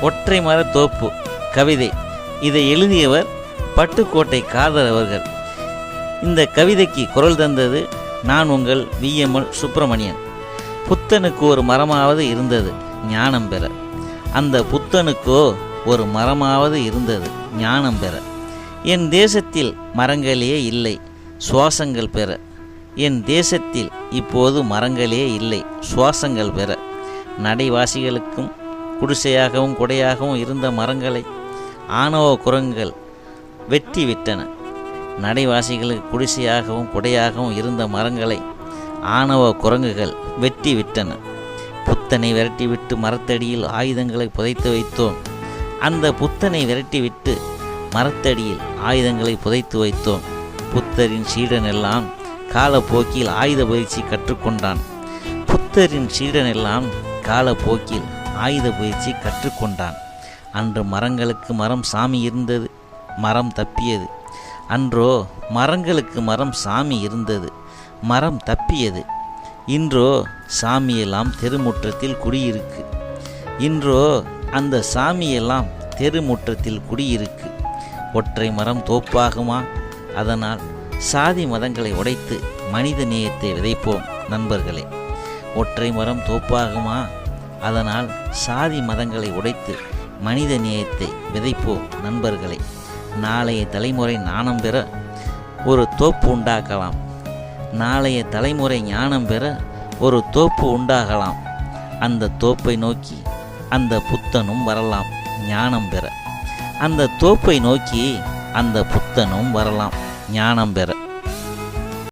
ஒற்றை மர தோப்பு கவிதை. இதை எழுதியவர் பட்டுக்கோட்டை காதர் அவர்கள். இந்த கவிதைக்கு குரல் தந்தது நான் உங்கள் விஎம்எல் சுப்பிரமணியன். புத்தனுக்கு ஒரு மரமாவது இருந்தது ஞானம் பெற. அந்த புத்தனுக்கோ ஒரு மரமாவது இருந்தது ஞானம் பெற. என் தேசத்தில் மரங்களே இல்லை சுவாசங்கள் பெற. என் தேசத்தில் இப்போது மரங்களே இல்லை சுவாசங்கள் பெற. நடைவாசிகளுக்கும் குடிசையாகவும் கொடையாகவும் இருந்த மரங்களை ஆணவ குரங்குகள் வெட்டி விட்டன. நடைவாசிகளுக்கு குடிசையாகவும் கொடையாகவும் இருந்த மரங்களை ஆணவ குரங்குகள் வெட்டி விட்டன. புத்தனை விரட்டிவிட்டு மரத்தடியில் ஆயுதங்களை புதைத்து வைத்தோம். அந்த புத்தனை விரட்டிவிட்டு மரத்தடியில் ஆயுதங்களை புதைத்து வைத்தோம். புத்தரின் சீடனெல்லாம் காலப்போக்கில் ஆயுத பயிற்சி கற்றுக்கொண்டான். புத்தரின் சீடனெல்லாம் காலப்போக்கில் ஆயுத பயிற்சி கற்றுக்கொண்டான். அன்று மரங்களுக்கு மரம் சாமி இருந்தது மரம் தப்பியது. அன்றோ மரங்களுக்கு மரம் சாமி இருந்தது மரம் தப்பியது. இன்றோ சாமியெல்லாம் தெருமுற்றத்தில் குடியிருக்கு. இன்றோ அந்த சாமியெல்லாம் தெருமுற்றத்தில் குடியிருக்கு. ஒற்றை மரம் தோப்பாகுமா? அதனால் சாதி மதங்களை உடைத்து மனித நேயத்தை விதைப்போம் நண்பர்களே. ஒற்றை மரம் தோப்பாகுமா? அதனால் சாதி மதங்களை உடைத்து மனித நேயத்தை விதைப்போம் நண்பர்களே. நாளைய தலைமுறை நாணம் பெற ஒரு தோப்பு உண்டாக்கலாம் நாளைய தலைமுறை ஞானம் பெற ஒரு தோப்பு உண்டாகலாம். அந்த தோப்பை நோக்கி அந்த புத்தனும் வரலாம் ஞானம் பெற. அந்த தோப்பை நோக்கி அந்த புத்தனும் வரலாம் ஞானம் பெற.